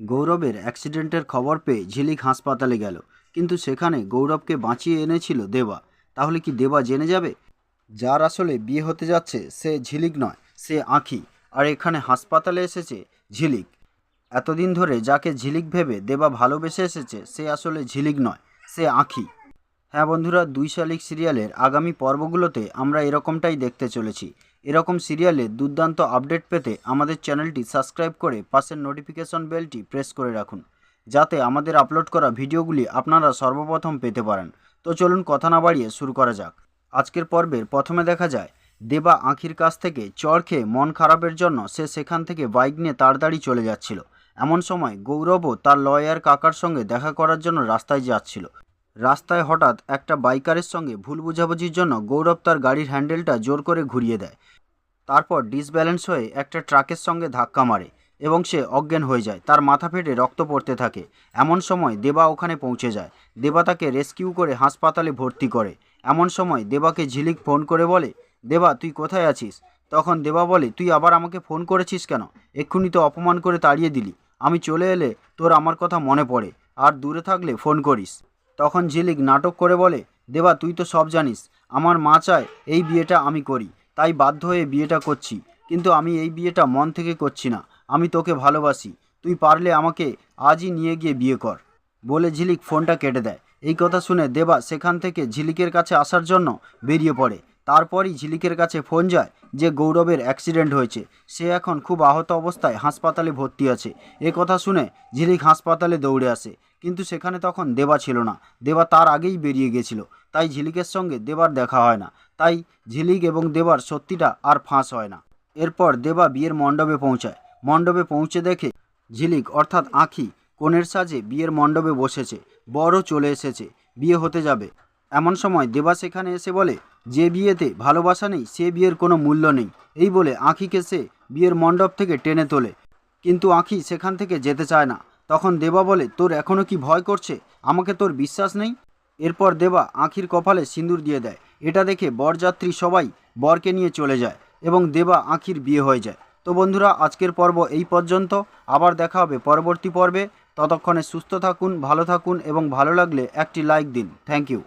গৌরবের অ্যাক্সিডেন্টের খবর পেয়ে ঝিলিক হাসপাতালে গেল। কিন্তু সেখানে গৌরবকে বাঁচিয়ে এনেছিল দেবা। তাহলে কি দেবা জেনে যাবে? যার আসলে বিয়ে হতে যাচ্ছে সে ঝিলিক নয়, সে আঁখি। আর এখানে হাসপাতালে এসেছে ঝিলিক। এতদিন ধরে যাকে ঝিলিক ভেবে দেবা ভালোবেসে এসেছে, সে আসলে ঝিলিক নয়, সে আঁখি। হ্যাঁ বন্ধুরা, দুই শালিক সিরিয়ালের আগামী পর্বগুলোতে আমরা এরকমটাই দেখতে চলেছি। এরকম সিরিয়ালের দুর্দান্ত আপডেট পেতে আমাদের চ্যানেলটি সাবস্ক্রাইব করে পাশের নোটিফিকেশন বেলটি প্রেস করে রাখুন, যাতে আমাদের আপলোড করা ভিডিওগুলি আপনারা সর্বপ্রথম পেতে পারেন। তো চলুন কথা না বাড়িয়ে শুরু করা যাক। আজকের পর্বের প্রথমে দেখা যায়, দেবা আঁখির কাছ থেকে চড় খেয়ে মন খারাপের জন্য সে সেখান থেকে বাইক নিয়ে তাড়াতাড়ি চলে যাচ্ছিল। এমন সময় গৌরবও তার লয়ার কাকার সঙ্গে দেখা করার জন্য রাস্তায় যাচ্ছিল। রাস্তায় হঠাৎ একটা বাইকারের সঙ্গে ভুল বোঝাবুঝির জন্য গৌরব তার গাড়ির হ্যান্ডেলটা জোর করে ঘুরিয়ে দেয়। তারপর ডিসব্যালেন্স হয়ে একটা ট্রাকের সঙ্গে ধাক্কা মারে এবং সে অজ্ঞান হয়ে যায়। তার মাথা ফেটে রক্ত পড়তে থাকে। এমন সময় দেবা ওখানে পৌঁছে যায়। দেবা তাকে রেস্কিউ করে হাসপাতালে ভর্তি করে। এমন সময় দেবাকে ঝিলিক ফোন করে বলে, দেবা, তুই কোথায় আছিস? তখন দেবা বলে, তুই আবার আমাকে ফোন করেছিস কেন? এক্ষুনি তো অপমান করে তাড়িয়ে দিলি। আমি চলে এলে তোর আমার কথা মনে পড়ে। আর দূরে থাকলে ফোন করিস। তখন ঝিলিক নাটক করে বলে, দেবা, তুই তো সব জানিস, আমার মা চায় এই বিয়েটা আমি করি, তাই বাধ্য হয়ে বিয়েটা করছি, কিন্তু আমি এই বিয়েটা মন থেকে করছি না, আমি তোকে ভালোবাসি, তুই পারলে আমাকে আজই নিয়ে গিয়ে বিয়ে কর। বলে ঝিলিক ফোনটা কেটে দেয়। এই কথা শুনে দেবা সেখান থেকে ঝিলিকের কাছে আসার জন্য বেরিয়ে পড়ে। তারপরই ঝিলিকের কাছে ফোন যায় যে গৌরবের অ্যাক্সিডেন্ট হয়েছে। সে এখন খুব আহত অবস্থায় হাসপাতালে ভর্তি আছে। এ কথা শুনে ঝিলিক হাসপাতালে দৌড়ে আসে। কিন্তু সেখানে তখন দেবা ছিল না। দেবা তার আগেই বেরিয়ে গেছিল। তাই ঝিলিকের সঙ্গে দেবার দেখা হয় না। তাই ঝিলিক এবং দেবার সত্যিটা আর ফাঁস হয় না। এরপর দেবা বিয়ের মণ্ডপে পৌঁছায়। মণ্ডপে পৌঁছে দেখে ঝিলিক অর্থাৎ আঁখি কোণের সাজে বিয়ের মণ্ডপে বসেছে। বড় চলে এসেছে। বিয়ে হতে যাবে। এমন সময় দেবা সেখানে এসে বলে, যে বিয়েতে ভালোবাসা নেই, সে বিয়ের কোনো মূল্য নেই। এই বলে আঁখিকে সে বিয়ের মণ্ডপ থেকে টেনে তোলে। কিন্তু আঁখি সেখান থেকে যেতে চায় না। তখন দেবা বলে, তোর এখনও কি ভয় করছে? আমাকে তোর বিশ্বাস নেই? এরপর দেবা আঁখির কপালে সিঁদুর দিয়ে দেয়। এটা দেখে বরযাত্রী সবাই বরকে নিয়ে চলে যায় এবং দেবা আঁখির বিয়ে হয়ে যায়। তো বন্ধুরা, আজকের পর্ব এই পর্যন্ত। আবার দেখা হবে পরবর্তী পর্বে। ততক্ষণে সুস্থ থাকুন, ভালো থাকুন এবং ভালো লাগলে একটি লাইক দিন। Thank you.